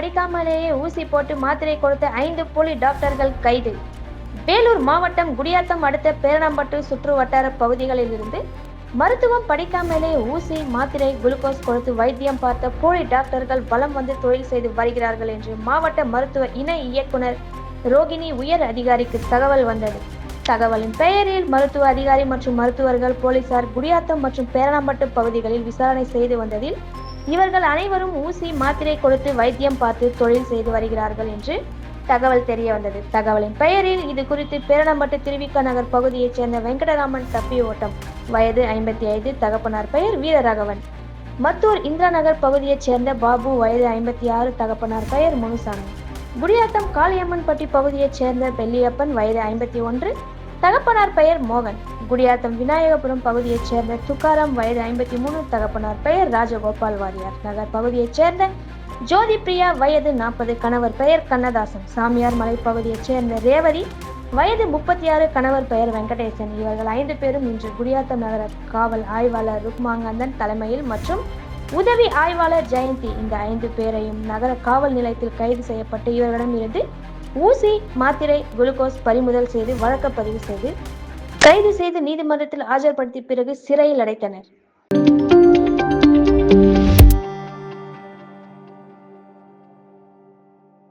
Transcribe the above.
படிக்காமலேயே ஊசி போட்டு மாத்திரை கொடுத்த ஐந்து போலி டாக்டர்கள் கைது. வேலூர் மாவட்டம் குடியாத்தம் அடுத்த பேரணம்பட்டு சுற்று வட்டார பகுதிகளில் இருந்து மருத்துவம் படிக்காமலே ஊசி மாத்திரை குளுக்கோஸ் கொடுத்து வைத்தியம் பார்த்த போலி டாக்டர்கள் வலம் வந்து தொழில் செய்து வருகிறார்கள் என்று மாவட்ட மருத்துவ இணை இயக்குனர் ரோகிணி உயர் அதிகாரிக்கு தகவல் வந்தது. தகவலின் பெயரில் மருத்துவ அதிகாரி மற்றும் மருத்துவர்கள் போலீசார் குடியாத்தம் மற்றும் பேரணம்பட்டு பகுதிகளில் விசாரணை செய்து வந்ததில் இவர்கள் அனைவரும் ஊசி மாத்திரை கொடுத்து வைத்தியம் பார்த்து தொழில் செய்து வருகிறார்கள் என்று தகவல் தெரிய வந்தது. தகவலின் பெயரில் இது குறித்து பேரணம்பட்டு திருவிக்க நகர் பகுதியைச் சேர்ந்த வெங்கடராமன் தப்பி ஓட்டம். வயது ஐம்பத்தி ஐந்து தகப்பனார் பெயர் வீரராகவன். மத்தூர் இந்திரா நகர் பகுதியைச் சேர்ந்த பாபு வயது ஐம்பத்தி ஆறு தகப்பனார் பெயர் முனுசாமி. குடியாத்தம் காளியம்மன்பட்டி பகுதியைச் சேர்ந்த பெல்லியப்பன் வயது ஐம்பத்தி ஒன்று தகப்பனார் பெயர் மோகன். குடியாத்தம் விநாயகபுரம் பகுதியைச் சேர்ந்த துக்காராம் வயது ஐம்பத்தி மூணு தகப்பனார் பெயர் ராஜகோபால் வாரியார். நகர் பகுதியைச் சேர்ந்த ஜோதி பிரியா வயது நாற்பது கணவர் பெயர் கண்ணதாசன். சாமியார் மலை பகுதியைச் சேர்ந்த ரேவதி வயது முப்பத்தி ஆறு கணவர் பெயர் வெங்கடேசன். இவர்கள் ஐந்து பேரும் இன்று குடியாத்தம் நகர காவல் ஆய்வாளர் ருக்மாங்கந்தன் தலைமையில் மற்றும் உதவி ஆய்வாளர் ஜெயந்தி. இந்த ஐந்து பேரையும் நகர காவல் நிலையத்தில் கைது செய்யப்பட்டு இவர்களிடம் இருந்து ஊசி மாத்திரை குளுக்கோஸ் பறிமுதல் செய்து வழக்கப்பதிவு செய்து கைது செய்து நீதிமன்றத்தில் ஆஜர்படுத்திய பிறகு சிறையில் அடைத்தனர்.